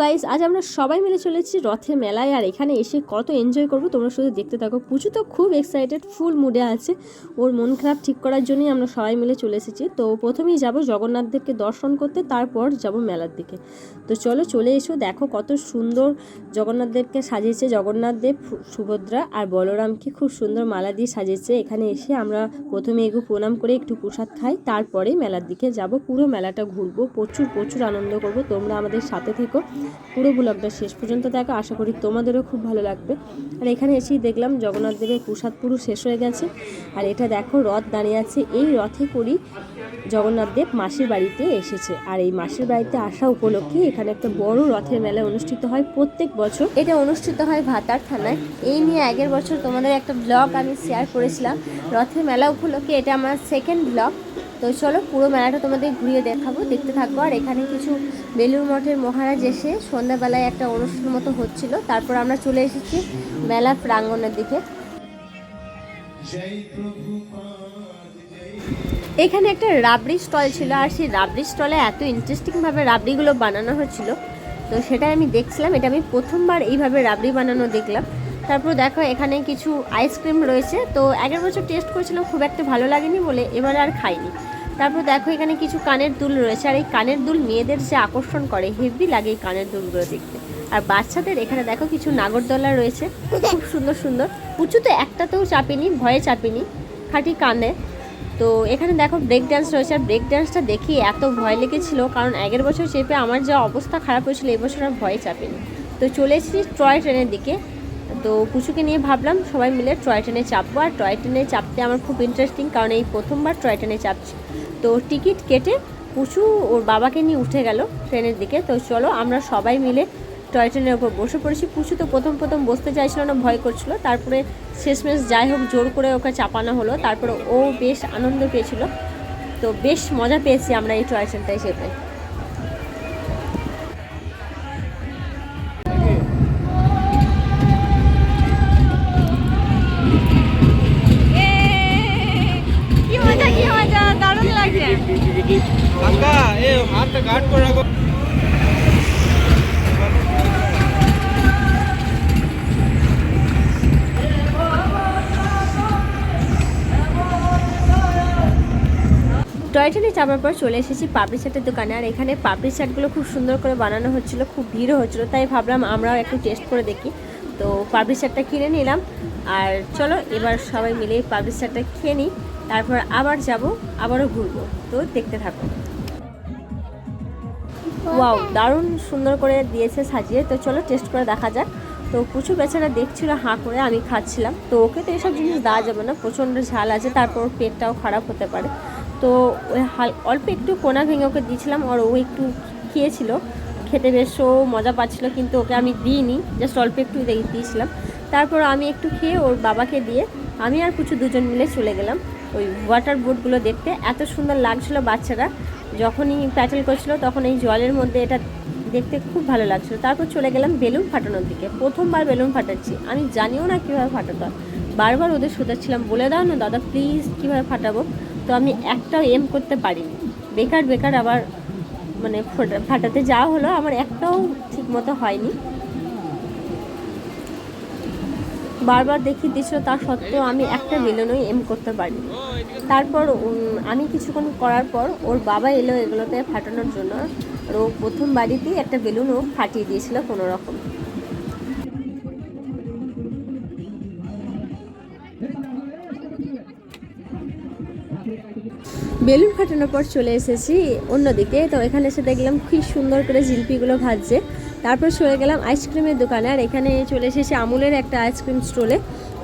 Guys, আজ আমরা সবাই মিলে চলেছি রথের মেলায়, আর এখানে এসে কত এনজয় করব তোমরা শুধু দেখতে থাকো। পুচু তো খুব এক্সাইটেড ফুল মুডে আছে। ওর মন খারাপ ঠিক করার জন্যই আমরা সবাই মিলে চলে এসেছি। তো প্রথমেই যাব জগন্নাথদেরকে দর্শন করতে, তারপর যাব মেলার দিকে। তো চলো চলে এসো, দেখো কত সুন্দর জগন্নাথদেরকে সাজিয়েছে জগন্নাথ দেব সুভদ্রা আর বলরামকে খুব সুন্দর মালা দিয়ে সাজিয়েছে। এখানে এসে আমরা প্রথমে এগু প্রণাম করে একটু প্রসাদ খাই, তারপরে মেলার দিকে যাব। পুরো মেলাটা ঘুরবো, প্রচুর প্রচুর আনন্দ করব। তোমরা আমাদের সাথে থেকো। পুরো ব্লগটা শেষ পর্যন্ত দেখো। আশা করি তোমাদেরও খুব ভালো লাগবে। আর এখানে এসেই দেখলাম জগন্নাথ দেবের প্রসাদ পুরো শেষ হয়ে গেছে। আর এটা দেখো, রথ দাঁড়িয়ে আছে। এই রথে করি জগন্নাথ দেব মাসির বাড়িতে এসেছে। আর এই মাসির বাড়িতে আসা উপলক্ষে এখানে একটা বড় রথের মেলা অনুষ্ঠিত হয় প্রত্যেক বছর। এটা অনুষ্ঠিত হয় ভাতার থানায়। এই নিয়ে আগের বছর তোমাদের একটা ব্লগ আমি শেয়ার করেছিলাম। রথের মেলা উপলক্ষে এটা আমার সেকেন্ড ব্লগ তো চলো পুরো মেলাটা তোমাদের ঘুরিয়ে দেখাবো, দেখতে থাকব। আর এখানে কিছু বেলুর মঠের মহারাজ এসে সন্ধ্যাবেলায় একটা অনুষ্ঠান মতো হচ্ছিল। তারপর আমরা চলে এসেছি মেলা প্রাঙ্গণের দিকে। এখানে একটা রাবড়ি স্টল ছিল, আর সেই রাবড়ি স্টলে এত ইন্টারেস্টিংভাবে রাবড়িগুলো বানানো হচ্ছিল। তো সেটাই আমি দেখছিলাম, এটা আমি প্রথমবার এইভাবে রাবড়ি বানানো দেখলাম। তারপর দেখো, এখানে কিছু আইসক্রিম রয়েছে। তো আগের বছর টেস্ট করেছিলাম, খুব একটা ভালো লাগেনি বলে এবারে আর খাইনি। তারপর দেখো এখানে কিছু কানের দুল রয়েছে, আর এই কানের দুল মেয়েদের যে আকর্ষণ করে, হেভি লাগে এই কানের দুলগুলো দেখতে। আর বাচ্চাদের এখানে দেখো কিছু নাগরদোলা রয়েছে, খুব সুন্দর সুন্দর। উঁচু তো একটাতেও চাপিনি, ভয়ে চাপিনি, খাঁটি কানে। তো এখানে দেখো ব্রেক ডান্স রয়েছে, আর ব্রেক ডান্সটা দেখি এত ভয় লেগেছিল, কারণ আগের বছর চেপে আমার যা অবস্থা খারাপ হয়েছিল, এবছর আর ভয়ে চাপিনি। তো চলে এসেছি টয় ট্রেনের দিকে। তো কুচুকে নিয়ে ভাবলাম সবাই মিলে টয় ট্রেনে চাপবো। আর টয় ট্রেনে চাপতে আমার খুব ইন্টারেস্টিং কারণ এই প্রথমবার টয় ট্রেনে চাপছি। তো টিকিট কেটে কুচু ওর বাবাকে নিয়ে উঠে গেল ট্রেনের দিকে। তো চলো আমরা সবাই মিলে টয় ট্রেনের ওপর বসে পড়েছি। পুচু তো প্রথম প্রথম বসতে চাইছিল না, ভয় করছিল। তারপরে শেষমেশ যাই হোক জোর করে ওকে চাপানো হলো। তারপরে ও বেশ আনন্দ পেয়েছিল। তো বেশ মজা পেয়েছি আমরা এই টয় ট্রেনটায় চেপে টয় ট্রেনে চাপার পর চলে এসেছি পাপড়ি চাটের দোকানে। আর এখানে পাপড়ি চাটগুলো খুব সুন্দর করে বানানো হচ্ছিল, খুব ভিড়ও হচ্ছিল, তাই ভাবলাম আমরাও একটু টেস্ট করে দেখি। তো পাপড়ি চাটটা কিনে নিলাম। আর চলো, এবার সবাই মিলে পাপড়ি চাটটা খেয়ে নিই। তারপর আবার যাব, আবারও ঘুরবো। তো দেখতে থাকো। ওয়াও, দারুণ সুন্দর করে দিয়েছে সাজিয়ে। তো চলো টেস্ট করে দেখা যাক। তো পুচু বেচারা দেখছিল হাঁ করে, আমি খাচ্ছিলাম। তো ওকে তো এসব জিনিস দেওয়া যাবে না, প্রচণ্ড ঝাল আছে, তারপর পেটটাও খারাপ হতে পারে। তো ওই হাল, অল্প একটু কোনা ভেঙে ওকে দিয়েছিলাম, আর ও একটু খেয়েছিল। খেতে বেশ ও মজা পাচ্ছিল, কিন্তু ওকে আমি দিইনি জাস্ট অল্প একটু দিয়ে- দিয়েছিলাম। তারপর আমি একটু খেয়ে ওর বাবাকে দিয়ে, আমি আর কিছু দুজন মিলে চলে গেলাম। ওই ওয়াটার বোটগুলো দেখতে। এত সুন্দর লাগছিল বাচ্চারা। যখনই প্যাটেল করছিল, তখন এই জলের মধ্যে এটা দেখতে খুব ভালো লাগছিল। তারপর চলে গেলাম বেলুন ফাটানোর দিকে। প্রথমবার বেলুন ফাটাচ্ছি। আমি জানিও না কীভাবে ফাটাতে বারবার ওদের শোধাচ্ছিলাম, বলে দাও না, দাদা প্লিজ কীভাবে ফাটাবো? তো আমি একটাও এম করতে পারিনি। বেকার বেকার আবার মানে ফোটা- ফাটাতে যাওয়া হলো। আমার একটাও ঠিক মতো হয়নি। বারবার দেখিয়ে দিচ্ছিল তা সত্ত্বেও আমি একটা বেলুনই এম করতে পারি তারপর আমি কিছুক্ষণ করার পর ওর বাবা এলো এগুলোতে ফাটানোর জন্য। আর ও প্রথম বাড়িতেই একটা বেলুন ও ফাটিয়ে দিয়েছিল কোনো রকম বেলুন ফাটানোর পর চলে এসেছি অন্যদিকে। তো এখানে এসে দেখলাম খুব সুন্দর করে জিলিপিগুলো ভাজছে। তারপর চলে গেলাম আইসক্রিমের দোকানে, আর এখানে চলে এসেছি আমুলের একটা আইসক্রিম স্টলে।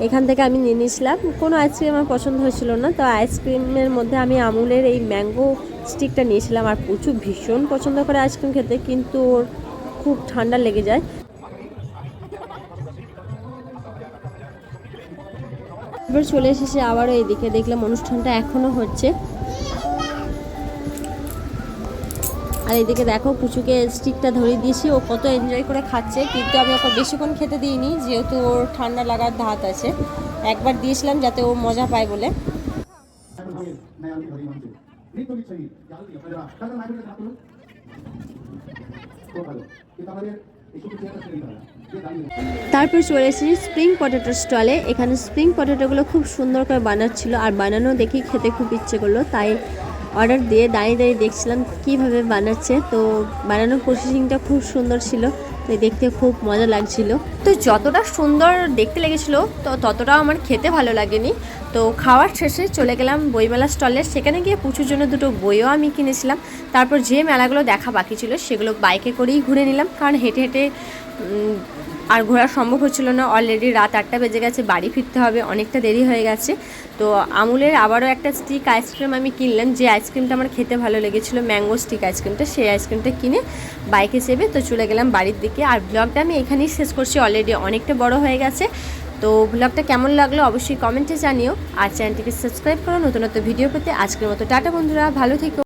এখান থেকে আমি নিয়ে নিয়েছিলাম। কোনো আইসক্রিম আমার পছন্দ হয়েছিল না, তো আইসক্রিমের মধ্যে আমি আমুলের এই ম্যাঙ্গো স্টিকটা নিয়েছিলাম। আর প্রচুর ভীষণ পছন্দ করে আইসক্রিম খেতে, কিন্তু ওর খুব ঠান্ডা লেগে যায়। এবার চলে এসেছে আবারও এইদিকে, দেখলাম অনুষ্ঠানটা এখনও হচ্ছে। আর এদিকে দেখো, পুচুকে স্টিকটা ধরে দিয়েছি। ও কত এনজয় করে খাচ্ছে, কিন্তু আমি ওকে বেশিক্ষণ খেতে দিইনি, যেহেতু ওর ঠান্ডা লাগার ধাত আছে। একবার দিয়েছিলাম যাতে ও মজা পায় বলে। তারপর চলে এসেছি স্প্রিং পটেটোর স্টলে এখানে স্প্রিং পটেটোগুলো খুব সুন্দর করে বানাচ্ছিল, আর বানানো দেখি খেতে খুব ইচ্ছে করল, তাই অর্ডার দিয়ে দাঁড়িয়ে দাঁড়িয়ে দেখছিলাম কীভাবে বানাচ্ছে। তো বানানোর প্রসেসিংটা খুব সুন্দর ছিল। তো দেখতে খুব মজা লাগছিল। তো যতটা সুন্দর দেখতে লেগেছিল, তো ততটাও আমার খেতে ভালো লাগেনি। তো খাওয়ার শেষে চলে গেলাম বইমেলা স্টলে। সেখানে গিয়ে পুচুর জন্য দুটো বইও আমি কিনেছিলাম। তারপর যে মেলাগুলো দেখা বাকি ছিল, সেগুলো বাইকে করেই ঘুরে নিলাম। কারণ হেঁটে হেঁটে আর ঘোরা সম্ভব হচ্ছিল না অলরেডি রাত আটটা বেজে গেছে, বাড়ি ফিরতে হবে, অনেকটা দেরি হয়ে গেছে। তো আমুলের আবারও একটা স্টিক আইসক্রিম আমি কিনলাম, যে আইসক্রিমটা আমার খেতে ভালো লেগেছিলো ম্যাঙ্গো স্টিক আইসক্রিমটা সেই আইসক্রিমটা কিনে বাইকে চেপে তো চলে গেলাম বাড়ির দিকে। আর ব্লগটা আমি এখানেই শেষ করছি অলরেডি অনেকটা বড় হয়ে গেছে। তো ব্লগটা কেমন লাগল অবশ্যই কমেন্টে জানিও, আর চ্যানেলটিকে সাবস্ক্রাইব করো, নতুন নতুন ভিডিও পেতে আজকের মতো, টাটা বন্ধুরা, ভালো থেকো।